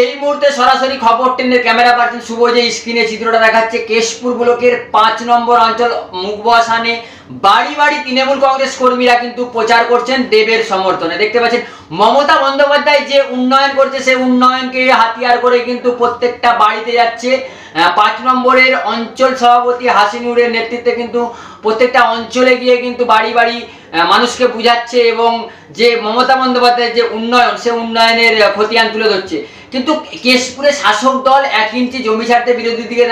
এই মুহূর্তে সরাসরি খবর টেনের ক্যামেরা পার্সন শুভ যে স্ক্রিনে চিত্রটা দেখাচ্ছে, কেশপুর ব্লকের পাঁচ নম্বর অঞ্চল মুখবাসানে বাড়ি বাড়ি তৃণমূল কংগ্রেস কর্মীরা কিন্তু প্রচার করছেন দেবের সমর্থনে। দেখতে পাচ্ছেন, মমতা বন্দ্যোপাধ্যায় যে উন্নয়ন করছে, সেই উন্নয়নকে হাতিয়ার করে কিন্তু প্রত্যেকটা বাড়িতে যাচ্ছে। পাঁচ নম্বরের অঞ্চল সভাপতি হাসিনুরের নেতৃত্বে কিন্তু প্রত্যেকটা অঞ্চলে গিয়ে কিন্তু বাড়ি বাড়ি মানুষকে বুঝাচ্ছে এবং যে মমতা বন্দ্যোপাধ্যায়ের যে উন্নয়ন, সে উন্নয়নের খতিয়ান তুলে ধরছে। কিন্তু কেশপুরে শাসক দল এক ইঞ্চি জমি ছাড়তে বিরোধী দিকে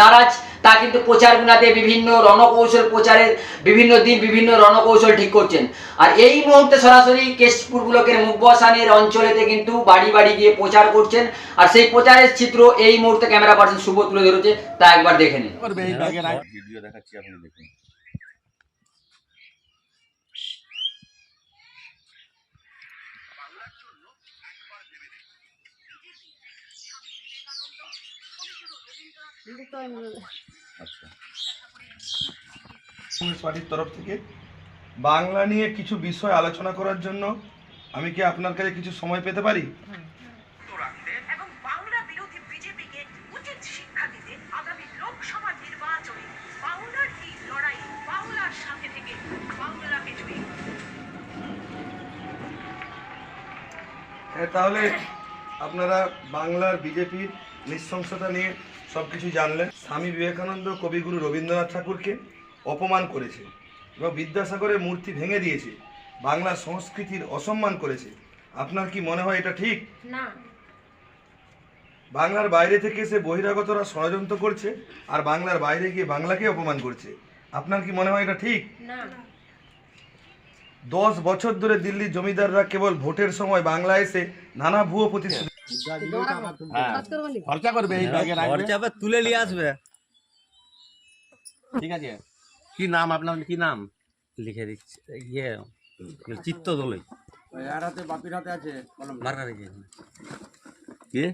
নারাজ। তা কিন্তু প্রচার গুণাতে বিভিন্ন রণকৌশল প্রচারের বিভিন্ন দিন বিভিন্ন রণকৌশল ঠিক করছেন। আর এই মুহূর্তে সরাসরি কেশপুর ব্লকের মুখবসানের অঞ্চলেতে কিন্তু বাড়ি বাড়ি গিয়ে প্রচার করছেন। আর সেই প্রচারের চিত্র এই মুহূর্তে ক্যামেরা পার্সন শুভ তুলে ধরেছে তা একবার দেখে নিন। আগে ভিডিও দেখাচ্ছি আপনি দেখুন। আচ্ছা। কংগ্রেস পার্টির তরফ থেকে বাংলা নিয়ে কিছু বিষয় আলোচনা করার জন্য আমি কি আপনার কাছে কিছু সময় পেতে পারি? এবং বাংলা বিরোধী বিজেপিকে উচিত শিক্ষা দিতে আগামী লোকসভা নির্বাচনে বাংলার এই লড়াই বাংলার সাথে থেকে বাংলাকে জয়ী হ্যাঁ, তাহলে আপনারা বাংলার বিজেপির নৃশংসতা নিয়ে সব কিছু জানলেন। স্বামী বিবেকানন্দ কবিগুরু রবীন্দ্রনাথ ঠাকুরকে অপমান করেছে এবং বিদ্যাসাগরের মূর্তি ভেঙে দিয়েছে বাংলা সংস্কৃতির অসম্মান করেছে। আপনার কি মনে হয় এটা ঠিক? না। বাংলার বাইরে থেকে এসে বহিরাগতরা ষড়যন্ত্র করছে আর বাংলার বাইরে গিয়ে বাংলাকে অপমান করছে। আপনার কি মনে হয় এটা ঠিক? না। দশ বছর ধরে দিল্লির জমিদাররা কেবল ভোটের সময় বাংলা এসে নানা ভুয়ো প্রতিশ্রুতি হ্যাঁ। খরচা করবে তুলে নিয়ে আসবে। ঠিক আছে। কি নাম আপনার? কি নাম? লিখে দিচ্ছে। ইয়ে চিত্ত দোলই আর হাতে বাপির হাতে আছে কি?